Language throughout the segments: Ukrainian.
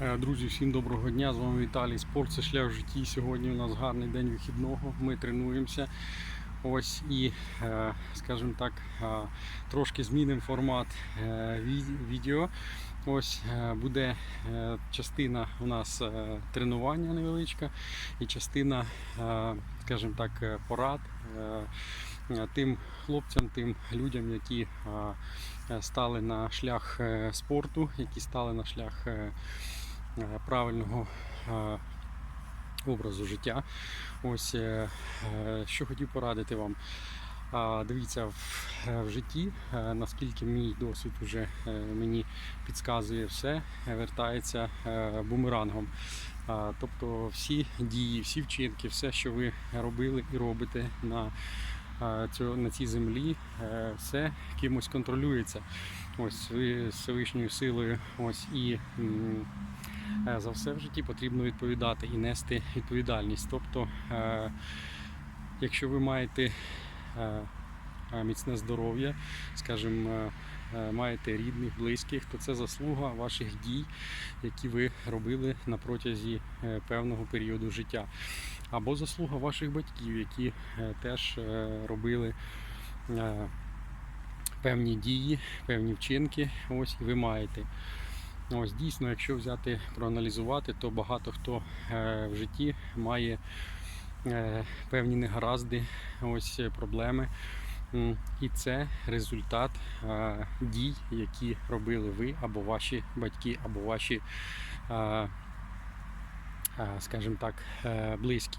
Е, Друзі, всім доброго дня! З вами Віталій. Спорт це шлях в житті. Сьогодні у нас гарний день вихідного. Ми тренуємося. Ось і, е, скажімо так, е, трошки змінимо формат відео. Ось буде частина у нас тренування невеличка і частина, скажімо так, порад тим хлопцям, тим людям, які стали на шлях спорту, які стали на шлях правильного е, образу життя. Ось е, е, що хотів порадити вам. Дивіться, в, е, в житті, е, наскільки мій досвід вже е, мені підказує все, е, вертається е, бумерангом. Тобто всі дії, всі вчинки, все, що ви робили і робите на, е, на цій землі, е, все кимось контролюється. Ось ви Всевишньою силою. Ось і е, за все в житті потрібно відповідати і нести відповідальність. Тобто, е, якщо ви маєте міцне здоров'я, скажімо, маєте рідних, близьких, то це заслуга ваших дій, які ви робили на протязі е, певного періоду життя. Або заслуга ваших батьків, які е, теж е, робили е, певні дії, певні вчинки. Ось і ви маєте. Ось дійсно, якщо взяти проаналізувати, то багато хто е, в житті має е, певні негаразди, ось е, проблеми. І це результат дій, які робили ви або ваші батьки, або ваші, скажімо так, е, близькі.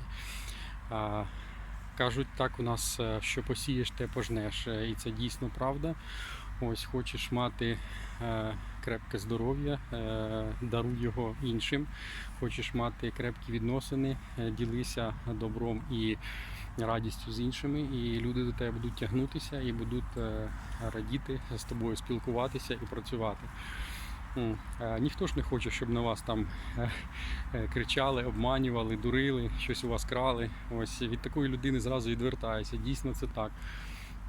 Кажуть так у нас, е, що посієш, те пожнеш. Е, І це дійсно правда. Ось хочеш мати крепке здоров'я, е, даруй його іншим. Хочеш мати крепкі відносини, е, ділися добром і радістю з іншими, і люди до тебе будуть тягнутися і будуть е, радіти з тобою спілкуватися і працювати. Ніхто ж не хоче, щоб на вас там кричали, обманювали, дурили, щось у вас крали. Ось від такої людини зразу відвертаюся. Дійсно, це так.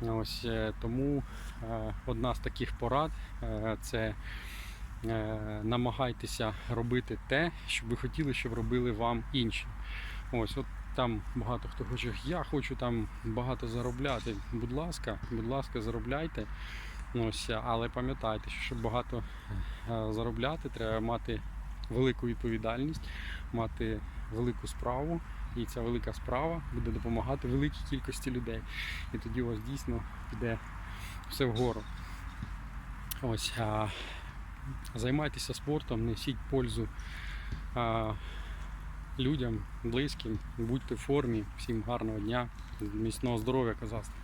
Ось е, тому е, одна з таких порад е, це намагайтеся робити те, що ви хотіли, щоб робили вам інші. Ось, от там багато хто хоче, я хочу там багато заробляти. Будь ласка, будь ласка, заробляйте. Ось, але пам'ятайте, що щоб багато заробляти, треба мати велику відповідальність, мати велику справу, і ця велика справа буде допомагати великій кількості людей. І тоді у вас дійсно піде все вгору. Ось, а, займайтеся спортом, несіть пользу а, людям, близьким, будьте в формі, всім гарного дня, міцного здоров'я, козацтва.